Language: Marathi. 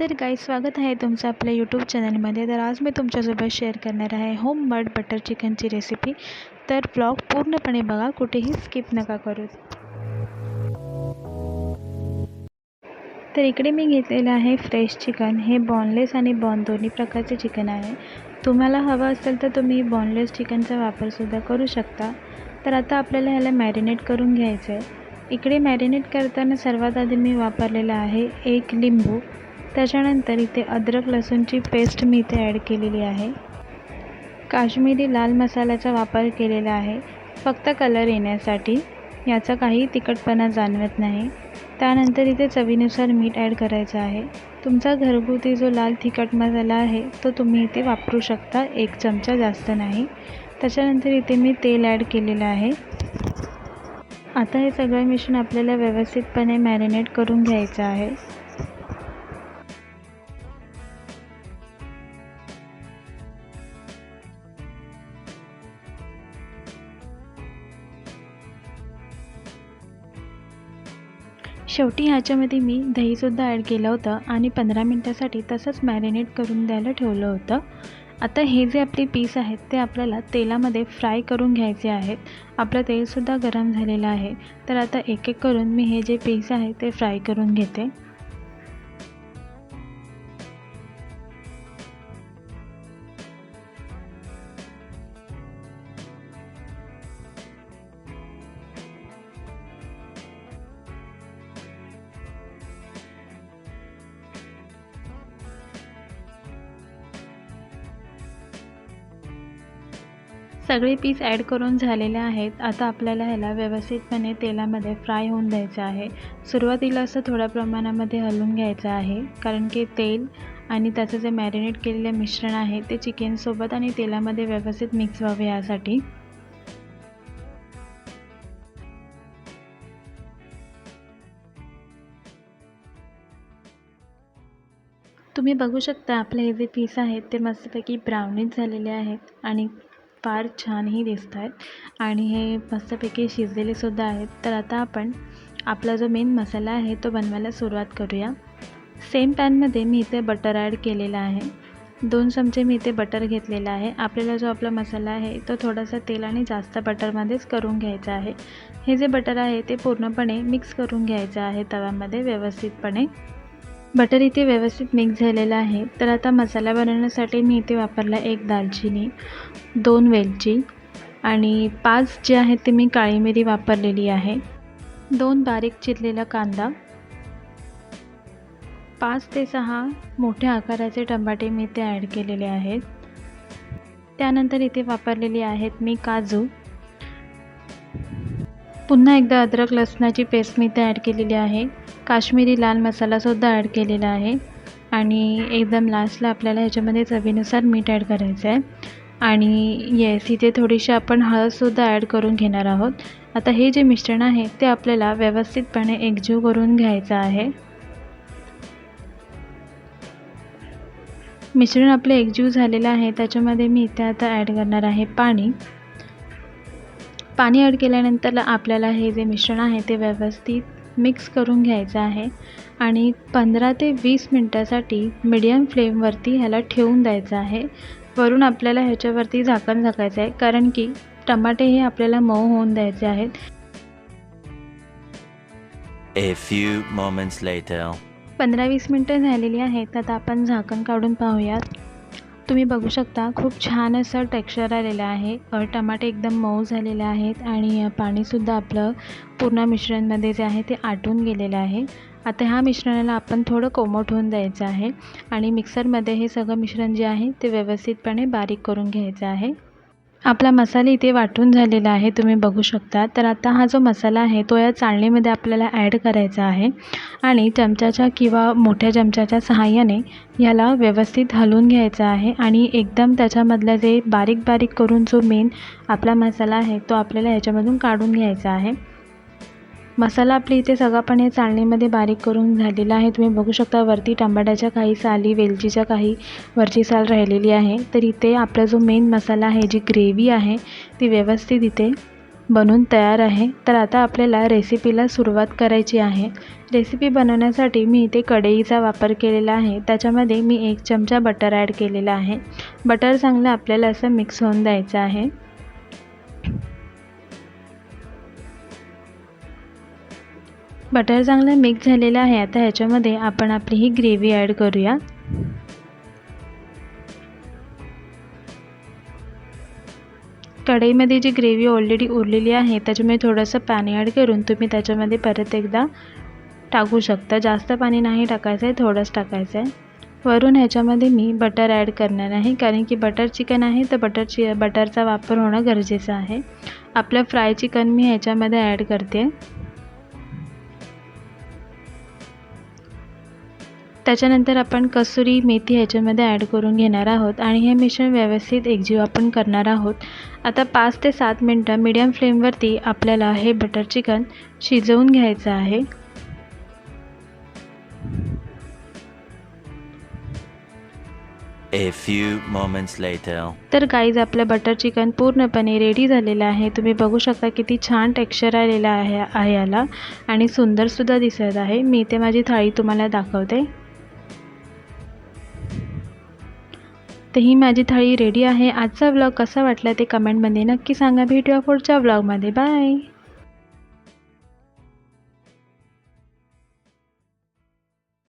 तर काही स्वागत आहे तुमचं आपल्या यूट्यूब चॅनलमध्ये तर आज मी तुमच्यासोबत शेअर करणार आहे होम मड बटर चिकनची रेसिपी तर ब्लॉग पूर्णपणे बघा कुठेही स्किप नका करू. तर इकडे मी घेतलेलं आहे फ्रेश चिकन हे बॉनलेस आणि बॉन दोन्ही प्रकारचे चिकन आहे. तुम्हाला हवं असेल तर तुम्ही बॉनलेस चिकनचा वापरसुद्धा करू शकता. तर आता आपल्याला ह्याला मॅरिनेट करून घ्यायचं आहे इकडे मॅरिनेट करताना सर्वात आधी मी वापरलेलं आहे एक लिंबू. त्याच्यानंतर इथे अद्रक लसूणची पेस्ट मी इथे ॲड केलेली आहे. काश्मीरी लाल मसाल्याचा वापर केलेला आहे. फक्त कलर येण्यासाठी. याचा काही तिखटपणा जाणवत नाही. त्यानंतर इथे चवीनुसार मीठ ॲड करायचं आहे. तुमचा घरगुती जो लाल तिखट मसाला आहे तो तुम्ही इथे वापरू शकता. एक चमचा जास्त नाही. त्याच्यानंतर इथे मी तेल ॲड केलेलं आहे. आता हे सगळं मिश्रण आपल्याला व्यवस्थितपणे मॅरिनेट करून घ्यायचं आहे. शेवटी ह्याच्यामध्ये मी दहीसुद्धा ॲड केलं होतं आणि पंधरा मिनटासाठी तसंच मॅरिनेट करून द्यायला ठेवलं होतं. आता हे जे आपले पीस आहेत ते आपल्याला तेलामध्ये फ्राय करून घ्यायचे आहेत. आपलं तेलसुद्धा गरम झालेलं आहे. तर आता एक एक करून मी हे जे पीस आहे ते फ्राय करून घेते. सगळे पीस ॲड करून झालेले आहेत. आता आपल्याला ह्याला व्यवस्थितपणे तेलामध्ये फ्राय होऊन द्यायचं आहे. सुरुवातीला असं थोड्या प्रमाणामध्ये हलवून घ्यायचं आहे. कारण की तेल आणि त्याचं जे मॅरिनेट केलेलं मिश्रण आहे ते चिकनसोबत आणि तेलामध्ये व्यवस्थित मिक्स व्हावे यासाठी. तुम्ही बघू शकता आपले हे जे पीस आहेत ते मस्तपैकी ब्राउनीज झालेले आहेत आणि फार छानही दिसत आहेत आणि हे मस्तपैकी शिजलेले सुद्धा आहेत. तर आता आपण आपला जो मेन मसाला आहे तो बनवायला सुरुवात करूया. सेम पॅनमध्ये मी इथे बटर ॲड केलेला आहे. दोन चमचे मी इथे बटर घेतलेला आहे. आपल्याला जो आपला मसाला आहे तो थोडासा तेल आणि जास्त बटरमध्येच करून घ्यायचा आहे. हे जे बटर आहे ते पूर्णपणे मिक्स करून घ्यायचं आहे तव्यामध्ये व्यवस्थितपणे. बटर इथे व्यवस्थित मिक्स झालेलं आहे. तर आता मसाला बनवण्यासाठी मी इथे वापरला एक दालचिनी दोन वेलची आणि पाच जे आहेत ते मी काळी मिरी वापरलेली आहे. दोन बारीक चिरलेला कांदा पाच ते सहा मोठ्या आकाराचे टमाटे मी इथे ॲड केलेले आहेत. त्यानंतर इथे वापरलेली आहेत मी काजू. पुन्हा एकदा अद्रक लसणाची पेस्ट मी इथे ॲड केलेली आहे. काश्मीरी लाल मसालासुद्धा ॲड केलेला आहे. आणि एकदम लास्टला आपल्याला ह्याच्यामध्ये चवीनुसार मीठ ॲड करायचं आहे. आणि येस इथे थोडीशी आपण हळदसुद्धा ॲड करून घेणार आहोत. आता हे जे मिश्रण आहे ते आपल्याला व्यवस्थितपणे एकजीव करून घ्यायचं आहे. मिश्रण आपलं एकजीव झालेलं आहे त्याच्यामध्ये मी इथे आता ॲड करणार आहे पाणी. पाणी ॲड केल्यानंतर आपल्याला हे जे मिश्रण आहे ते व्यवस्थित मिक्स करून घ्यायचं आहे आणि पंधरा ते वीस मिनटासाठी मीडियम फ्लेमवरती ह्याला ठेवून द्यायचं आहे. वरून आपल्याला ह्याच्यावरती झाकण झाकायचं आहे कारण की टमाटे हे आपल्याला मऊ होऊन द्यायचे आहेत. A few moments later. पंधरा वीस मिनटं झालेली आहेत आता आपण झाकण काढून पाहूयात. तुम्ही बघू शकता खूप छान असं टेक्स्चर आलेलं आहे. टमाटे एकदम मऊ झालेले आहेत आणि पाणीसुद्धा आपलं पूर्ण मिश्रणमध्ये जे आहे ते आटून गेलेलं आहे. आता ह्या मिश्रणाला आपण थोडं कोमट होऊन द्यायचं आहे आणि मिक्सरमध्ये हे सगळं मिश्रण जे आहे ते व्यवस्थितपणे बारीक करून घ्यायचं आहे. आपला मसाला इथे वाटून झालेला आहे तुम्ही बघू शकता. तर आता हा जो मसाला आहे तो या चाळणीमध्ये आपल्याला ॲड करायचा आहे. आणि चमच्याच्या किंवा मोठ्या चमच्याच्या सहाय्याने याला व्यवस्थित हलवून घ्यायचा आहे. आणि एकदम त्याच्यामधला जे बारीक बारीक करून जो मेन आपला मसाला आहे तो आपल्याला ह्याच्यामधून काढून घ्यायचा आहे. मसाला आपली इथे सगळापणे चालणीमध्ये चाळणीमध्ये बारीक करून झालेला आहे. तुम्ही बघू शकता वरती टमाट्याच्या काही साली वेलचीच्या काही वरची साल राहिलेली आहे. तर इथे आपला जो मेन मसाला आहे जी ग्रेव्ही आहे ती व्यवस्थित इथे बनून तयार आहे. तर आता आपल्याला रेसिपीला सुरुवात करायची आहे. रेसिपी बनवण्यासाठी मी इथे कढईचा वापर केलेला आहे. त्याच्यामध्ये मी एक चमचा बटर ॲड केलेला आहे. बटर चांगलं आपल्याला असं मिक्स होऊन द्यायचं आहे. बटर चांगलं मिक्स झालेलं आहे. आता ह्याच्यामध्ये आपण आपली ही ग्रेव्ही ॲड करूया. कढईमध्ये जी ग्रेव्ही ऑलरेडी उरलेली आहे त्याच्यामुळे थोडंसं पाणी ॲड करून तुम्ही त्याच्यामध्ये परत एकदा टाकू शकता. जास्त पाणी नाही टाकायचं आहे थोडंच टाकायचं आहे. वरून ह्याच्यामध्ये मी बटर ॲड करणार आहे. कारण की बटर चिकन आहे तर बटर चि बटरचा वापर होणं गरजेचं आहे. आपलं फ्राय चिकन मी ह्याच्यामध्ये ॲड करते. त्याच्यानंतर आपण कसुरी मेथी ह्याच्यामध्ये ॲड करून घेणार आहोत आणि हे मिश्रण व्यवस्थित एकजीव आपण करणार आहोत. आता पाच ते सात मिनटं मीडियम फ्लेमवरती आपल्याला हे बटर चिकन शिजवून घ्यायचं आहे. A few moments later. तर गाईज आपलं बटर चिकन पूर्णपणे रेडी झालेलं आहे. तुम्ही बघू शकता किती छान टेक्स्चर आलेलं आहे आहे याला. आणि सुंदरसुद्धा दिसत आहे. मी इथे माझी थाळी तुम्हाला दाखवते. तर ही माझी थाळी रेडी आहे. आजचा व्लॉग कसा वाटला ते कमेंटमध्ये नक्की सांगा. भेटूया पुढच्या व्लॉगमध्ये बाय